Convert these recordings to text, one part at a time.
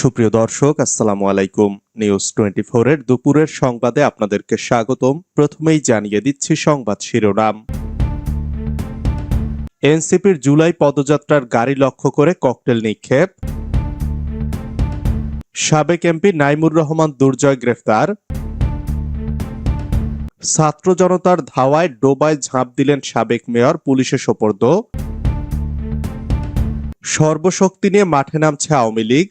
সুপ্রিয় দর্শক, আসসালামু আলাইকুম। নিউজ টোয়েন্টি এর দুপুরের সংবাদে আপনাদেরকে স্বাগতম। প্রথমেই জানিয়ে দিচ্ছি সংবাদ শিরোনাম। এনসিপির জুলাই পদযাত্রার গাড়ি লক্ষ্য করে ককটেল নিক্ষেপ। সাবেক এমপি নাইমুর রহমান দুর্জয় গ্রেফতার। ছাত্র জনতার ধাওয়ায় ডোবায় ঝাঁপ দিলেন সাবেক মেয়র, পুলিশে সোপর্দ। সর্বশক্তি নিয়ে মাঠে নামছে আওয়ামী লীগ।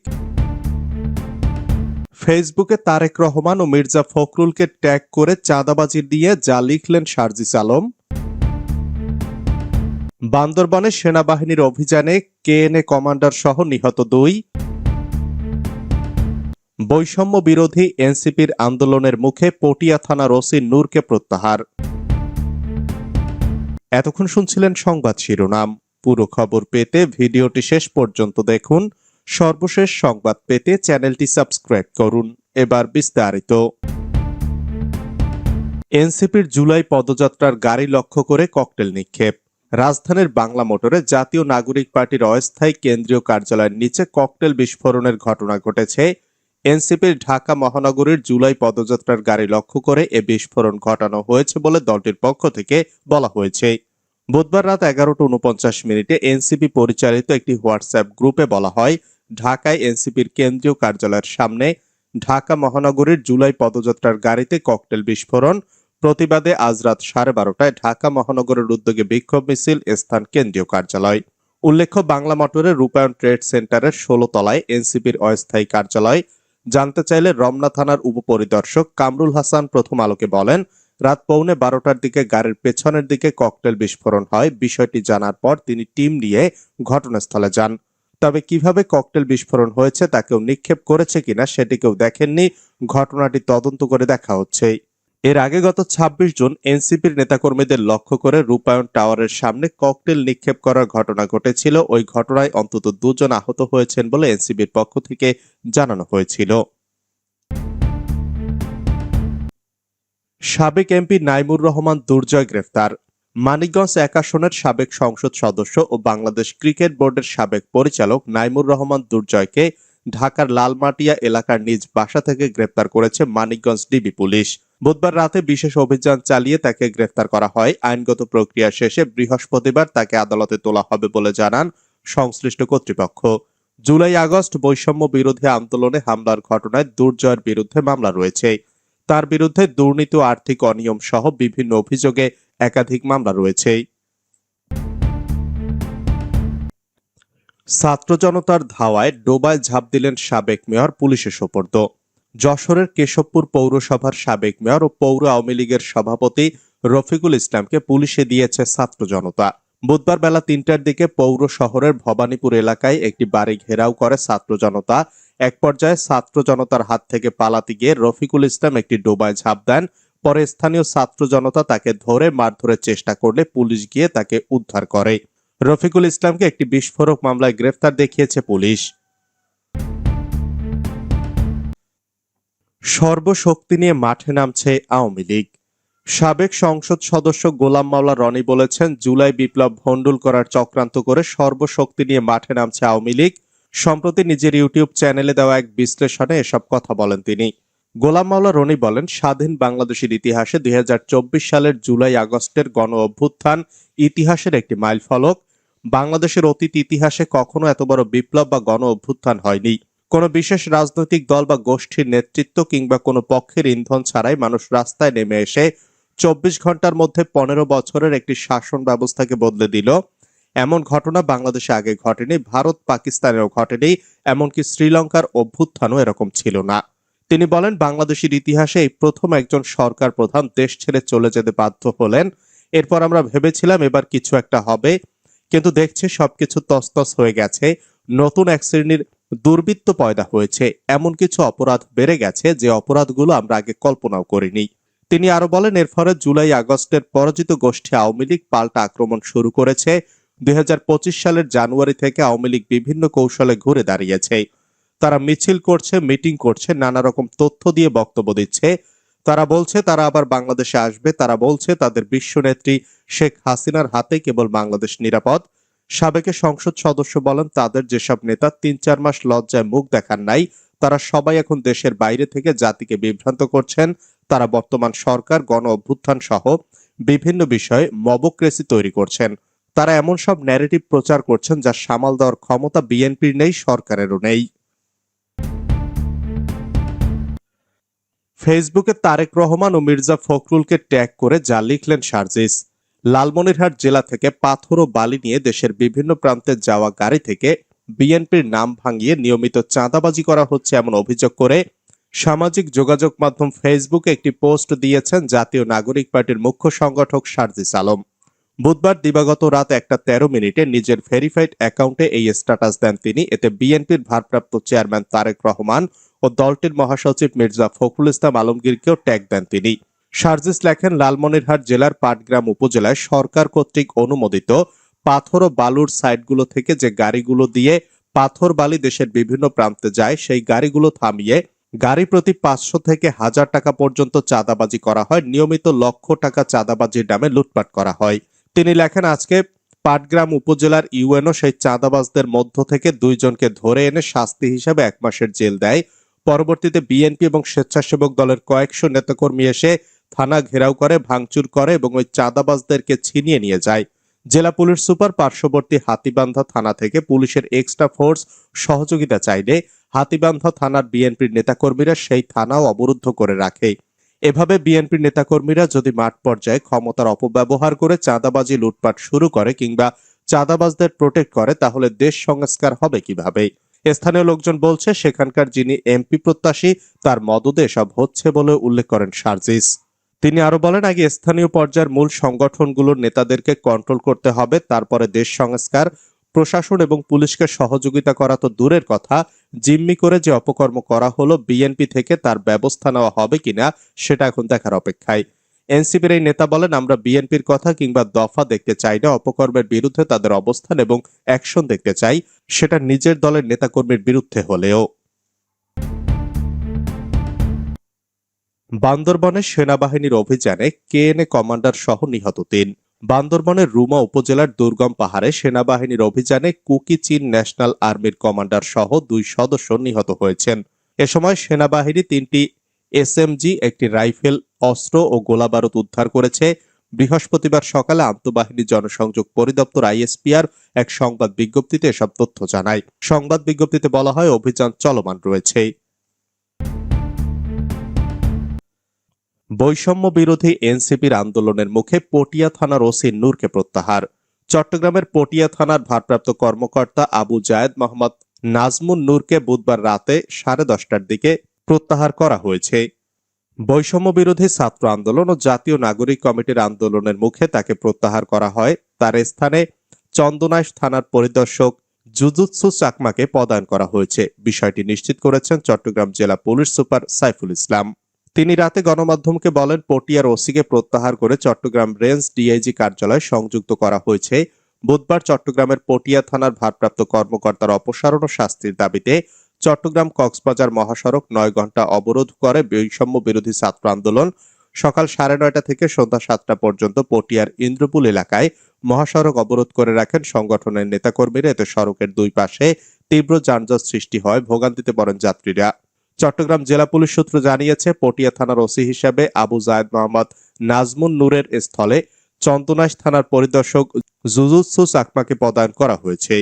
ফেসবুকে তারেক রহমান ও মির্জা ফখরুলকে ট্যাগ করে চাঁদাবাজি দিয়ে যা লিখলেন সার্জিস আলম। বান্দরবানে সেনাবাহিনীর অভিযানে কেএনএ কমান্ডার সহ নিহত দুই। বৈষম্য বিরোধী এনসিপির আন্দোলনের মুখে পটিয়া থানার ওসি নূরকে প্রত্যাহার। এতক্ষণ শুনছিলেন সংবাদ শিরোনাম। পুরো খবর পেতে ভিডিওটি শেষ পর্যন্ত দেখুন। সর্বশেষ সংবাদ পেতে চ্যানেলটি সাবস্ক্রাইব করুন। এবার বিস্তারিত। এনসিপির জুলাই পদযাত্রার গাড়ি লক্ষ্য করে ককটেল নিক্ষেপ। রাজধানীর বাংলা মোটরে জাতীয় নাগরিক পার্টির অস্থায়ী কেন্দ্রীয় কার্যালয়ের নিচে ককটেল বিস্ফোরণের ঘটনা ঘটেছে। এনসিপির ঢাকা মহানগরীর জুলাই পদযাত্রার গাড়ি লক্ষ্য করে এ বিস্ফোরণ ঘটানো হয়েছে বলে দলটির পক্ষ থেকে বলা হয়েছে। বুধবার রাত এগারোটা উনপঞ্চাশ মিনিটে এনসিপি পরিচালিত একটি হোয়াটসঅ্যাপ গ্রুপে বলা হয় ঢাকায় এনসিপির কেন্দ্রীয় কার্যালয়ের সামনে ঢাকা মহানগরীর জুলাই পদযাত্রার গাড়িতে ককটেল বিস্ফোরণ। প্রতিবাদে আজ রাত সাড়ে বারোটায় ঢাকা মহানগরের উদ্যোগে বিক্ষোভ মিছিল স্থান কেন্দ্রীয় কার্যালয়। উল্লেখ্য, বাংলা মোটরের রূপায়ণ ট্রেড সেন্টারের ষোলো তলায় এনসিপির অস্থায়ী কার্যালয়। জানতে চাইলে রমনা থানার উপপরিদর্শক কামরুল হাসান প্রথম আলোকে বলেন, রাত পৌনে বারোটার দিকে গাড়ির পেছনের দিকে ককটেল বিস্ফোরণ হয়। বিষয়টি জানার পর তিনি টিম নিয়ে ঘটনাস্থলে যান। তবে কীভাবে ককটেল বিস্ফোরণ হয়েছে তা কেউ নিক্ষেপ করেছে কিনা সেটি কেউ দেখেননি। ঘটনাটি তদন্ত করে দেখা হচ্ছে। এর আগে গত ২৬ জুন এনসিপির নেতাকর্মীদের লক্ষ্য করে রূপায়ণ টাওয়ারের সামনে ককটেল নিক্ষেপ করার ঘটনা ঘটেছিল। ওই ঘটনায় অন্তত দুজন আহত হয়েছেন বলে এনসিপির পক্ষ থেকে জানানো হয়েছিল। সাবেক এমপি নাইমুর রহমান দুর্জয় গ্রেফতার। মানিকগঞ্জ এক আসনের সাবেক সংসদ সদস্য ও বাংলাদেশ ক্রিকেট বোর্ডের সাবেক পরিচালক নাইমুর রহমান দুর্জয়কে ঢাকার লালমাটিয়া এলাকার নিজ বাসা থেকে গ্রেপ্তার করেছে মানিকগঞ্জ ডিবি পুলিশ। বুধবার রাতে বিশেষ অভিযান চালিয়ে তাকে গ্রেফতার করা হয়। আইনগত প্রক্রিয়া শেষে বৃহস্পতিবার তাকে আদালতে তোলা হবে বলে জানান সংশ্লিষ্ট কর্তৃপক্ষ। জুলাই আগস্ট বৈষম্য বিরোধী আন্দোলনে হামলার ঘটনায় দুর্জয়ের বিরুদ্ধে মামলা রয়েছে। তার বিরুদ্ধে দুর্নীতি আর্থিক অনিয়ম সহ বিভিন্ন অভিযোগে একাধিক মামলা রয়েছে। ছাত্র জনতার ধাওয়ায় ডোবায় ঝাঁপ দিলেন সাবেক মেয়র পুলিশে সোপর্দ। যশোরের কেশবপুর পৌরসভার সাবেক মেয়র ও পৌর আওয়ামী লীগের সভাপতি রফিকুল ইসলামকে পুলিশে দিয়েছে ছাত্র জনতা। বুধবার বেলা তিনটার দিকে পৌর শহরের ভবানীপুর এলাকায় একটি বাড়ি ঘেরাও করে ছাত্র জনতা। এক পর্যায়ে ছাত্র জনতার হাত থেকে পালাতে গিয়ে রফিকুল ইসলাম একটি ডোবায় ঝাঁপ দেন। পরে স্থানীয় ছাত্র জনতা তাকে ধরে মারধরের চেষ্টা করলে পুলিশ গিয়ে তাকে উদ্ধার করে। রফিকুল ইসলামকে একটি বিস্ফোরক মামলায় গ্রেফতার দেখিয়েছে পুলিশ। সর্বশক্তি নিয়ে মাঠে নামছে আওয়ামী লীগ। সাবেক সংসদ সদস্য গোলাম মাওলা রনি বলেছেন, জুলাই বিপ্লব ভণ্ডুল করার চক্রান্ত করে সর্বশক্তি নিয়ে মাঠে নামছে আওয়ামী লীগ। সম্প্রতি নিজের ইউটিউব চ্যানেলে দেওয়া এক বিশ্লেষণে এসব কথা বলেন তিনি। গোলাম মাওলা রনি বলেন, স্বাধীন বাংলাদেশের ইতিহাসে দুই হাজার চব্বিশ সালের জুলাই আগস্টের গণ অভ্যুত্থান ইতিহাসের একটি মাইল ফলক। বাংলাদেশের অতীত ইতিহাসে কখনো এত বড় বিপ্লব বা গণ অভ্যুত্থান হয়নি। কোনো বিশেষ রাজনৈতিক দল বা গোষ্ঠীর নেতৃত্ব কিংবা কোনো পক্ষের ইন্ধন ছাড়াই মানুষ রাস্তায় নেমে এসে চব্বিশ ঘণ্টার মধ্যে পনেরো বছরের একটি শাসন ব্যবস্থাকে বদলে দিল। এমন ঘটনা বাংলাদেশে আগে ঘটেনি, ভারত পাকিস্তানেও ঘটেনি, এমনকি শ্রীলঙ্কার অভ্যুত্থানও এরকম ছিল না। তিনি বলেন, বাংলাদেশের ইতিহাসে এই প্রথম একজন সরকার প্রধান দেশ ছেড়ে চলে যেতে বাধ্য হলেন। এরপর আমরা ভেবেছিলাম এবার কিছু একটা হবে, কিন্তু দেখছি সবকিছু তস্তস হয়ে গেছে। নতুন এক শ্রেণির দুর্বৃত্ত পয়দা হয়েছে। এমন কিছু অপরাধ বেড়ে গেছে যে অপরাধগুলো আমরা আগে কল্পনাও করিনি। তিনি আরও বলেন, এর ফলে জুলাই আগস্টের পরাজিত গোষ্ঠী আওয়ামী লীগ পাল্টা আক্রমণ শুরু করেছে। দুই হাজার পঁচিশ সালের জানুয়ারি থেকে আওয়ামী লীগ বিভিন্ন কৌশলে ঘুরে দাঁড়িয়েছে। তারা মিছিল করছে, মিটিং করছে, নানা রকম তথ্য দিয়ে বক্তব্য দিচ্ছে। তারা বলছে, তারা আবার বাংলাদেশে আসবে। তারা বলছে, তাদের বিশ্বনেত্রী শেখ হাসিনার হাতে কেবল বাংলাদেশ নিরাপদ। সাবেকে সংসদ সদস্য বলেন, তাদের যেসব নেতা তিন চার মাস লজ্জায় মুখ দেখান নাই, তারা সবাই এখন দেশের বাইরে থেকে জাতিকে বিভ্রান্ত করছেন। তারা বর্তমান সরকার, গণ অভ্যুত্থান সহ বিভিন্ন বিষয়ে মবক্রেসি তৈরি করছেন। তারা এমন সব ন্যারেটিভ প্রচার করছেন যা সামাল দেওয়ার ক্ষমতা বিএনপির নেই, সরকারেরও নেই। ফেসবুকে তারেক রহমান ও মির্জা ফখরুলকে ট্যাগ করে যা লিখলেন সার্জিস। লালমনিরহাট জেলা থেকে পাথর ও বালি নিয়ে দেশের বিভিন্ন প্রান্তে যাওয়া গাড়ি থেকে বিএনপির নাম ভাঙিয়ে নিয়মিত চাঁদাবাজি করা হচ্ছে এমন অভিযোগ করে সামাজিক যোগাযোগ মাধ্যম ফেসবুকে একটি পোস্ট দিয়েছেন জাতীয় নাগরিক পার্টির মুখ্য সংগঠক সার্জিস আলম। বুধবার দিবাগত রাত একটা তেরো মিনিটে নিজের ভেরিফাইড অ্যাকাউন্টে এই স্ট্যাটাস দেন তিনি। এতে বিএনপির ভারপ্রাপ্ত চেয়ারম্যান তারেক রহমান ও দলটির মহাসচিব মির্জা ফখরুল ইসলাম আলমগীরকেও ট্যাগ দেন তিনি। সার্জিস লেখেন, লালমনিরহাট জেলার পাটগ্রাম উপজেলায় সরকার কর্তৃক অনুমোদিত পাথর ও বালুর সাইটগুলো থেকে যে গাড়িগুলো দিয়ে পাথর বালি দেশের বিভিন্ন প্রান্তে যায়, সেই গাড়িগুলো থামিয়ে গাড়ি প্রতি পাঁচশো থেকে হাজার টাকা পর্যন্ত চাঁদাবাজি করা হয়। নিয়মিত লক্ষ টাকা চাঁদাবাজির নামে লুটপাট করা হয়। তিনি লেখেন, আজকে পাটগ্রাম উপজেলার ইউএনও সেই চাঁদাবাজদের মধ্য থেকে দুইজনকে ধরে এনে শাস্তি হিসাবে এক মাসের জেল দেয়। পরবর্তীতে বিএনপি এবং স্বেচ্ছাসেবক দলের কয়েকশো নেতাকর্মী এসে থানা ঘেরাও করে, ভাঙচুর করে এবং ওই চাঁদাবাজদেরকে ছিনিয়ে নিয়ে যায়। জেলা পুলিশ সুপার পার্শ্ববর্তী হাতিবান্ধা থানা থেকে পুলিশের এক্সট্রা ফোর্স সহযোগিতা চাইলে হাতিবান্ধা থানার বিএনপির নেতাকর্মীরা সেই থানাও অবরুদ্ধ করে রাখে। এভাবে বিএনপির নেতাকর্মীরা যদি মাঠ পর্যায়ে ক্ষমতার অপব্যবহার করে চাঁদাবাজি, লুটপাট শুরু করে কিংবা চাঁদাবাজদের প্রোটেক্ট করে, তাহলে দেশ সংস্কার হবে কীভাবে? স্থানীয় লোকজন বলছে, সেখানকার যিনি এমপি প্রত্যাশী, তার মদদে সব হচ্ছে বলে উল্লেখ করেন সার্জিস। তিনি আরও বলেন, আগে স্থানীয় পর্যায়ের মূল সংগঠনগুলোর নেতাদেরকে কন্ট্রোল করতে হবে, তারপরে দেশ সংস্কার, প্রশাসন এবং পুলিশকে সহযোগিতা করা তো দূরের কথা, জিম্মি করে যে অপকর্ম করা হলো, বিএনপি থেকে তার ব্যবস্থা নেওয়া হবে কিনা, সেটা এখন দেখার অপেক্ষায়। এনসিপির এই নেতা বলেন, আমরা বিএনপির কথা কিংবা দফা দেখতে চাই না, অপকর্মের বিরুদ্ধে তাদের অবস্থান এবং অ্যাকশন দেখতে চাই, সেটা নিজের দলের নেতাকর্মীর বিরুদ্ধে হলেও। বান্দরবনে সেনাবাহিনীর অভিযানে কেএনএ কমান্ডার সহ নিহত তিন। বান্দরবনের রুমা উপজেলার দুর্গম পাহাড়ে সেনাবাহিনীর অভিযানে কুকি চীন ন্যাশনাল আর্মির কমান্ডার সহ দুই সদস্য নিহত হয়েছেন। এ সময় সেনাবাহিনী তিনটি এসএমজি, একটি রাইফেল অস্ত্র ও গোলাবারুদ উদ্ধার করেছে। বৃহস্পতিবার সকালে আন্তঃবাহিনী জনসংযোগ পরিদপ্তর আইএসপিআর এক সংবাদ বিজ্ঞপ্তিতে এসব তথ্য জানায়। সংবাদ বিজ্ঞপ্তিতে বলা হয়, অভিযান চলমান রয়েছে। বৈষম্য বিরোধী এনসিপির আন্দোলনের মুখে পটিয়া থানার ওসি নূরকে প্রত্যাহার। চট্টগ্রামের পটিয়া থানার ভারপ্রাপ্ত কর্মকর্তা আবু জায়েদ মোহাম্মদ নাজমুন নূরকে বুধবার রাতে সাড়ে দশটার দিকে প্রত্যাহার করা হয়েছে। বৈষম্য বিরোধী ছাত্র আন্দোলন ও জাতীয় নাগরিক কমিটির আন্দোলনের মুখে তাকে প্রত্যাহার করা হয়। তার স্থানে চন্দনাইশ থানার পরিদর্শক জুজুৎসু চাকমাকে পদায়ন করা হয়েছে। বিষয়টি নিশ্চিত করেছেন চট্টগ্রাম জেলা পুলিশ সুপার সাইফুল ইসলাম। তিনি রাতে গণমাধ্যমকে বলেন, পটিয়ার ওসিকে প্রত্যাহার করে চট্টগ্রাম রেঞ্জ ডিআইজি কার্যালয় সংযুক্ত করা হয়েছে। বুধবার চট্টগ্রামের পটিয়া থানার ভারপ্রাপ্ত কর্মকর্তার অপসারণ ও শাস্তির দাবিতে চট্টগ্রাম কক্সবাজার মহাসড়ক নয় ঘণ্টা অবরোধ করে বৈষম্য বিরোধী ছাত্র আন্দোলন। সকাল সাড়ে নয়টা থেকে সন্ধ্যা সাতটা পর্যন্ত পটিয়ার ইন্দ্রপুল এলাকায় মহাসড়ক অবরোধ করে রাখেন সংগঠনের নেতাকর্মীরা। এতে সড়কের দুই পাশে তীব্র যানজট সৃষ্টি হয়, ভোগান্তিতে পড়েন যাত্রীরা। চট্টগ্রাম জেলা পুলিশ সূত্র জানিয়েছে, পটিয়া থানার ওসি হিসাবে আবু জায়েদ মোহাম্মদ নাজমুন নূরের স্থলে চন্দনাইশ থানার পরিদর্শক জুজুৎসু চাকমাকে পদায়ন করা হয়েছে।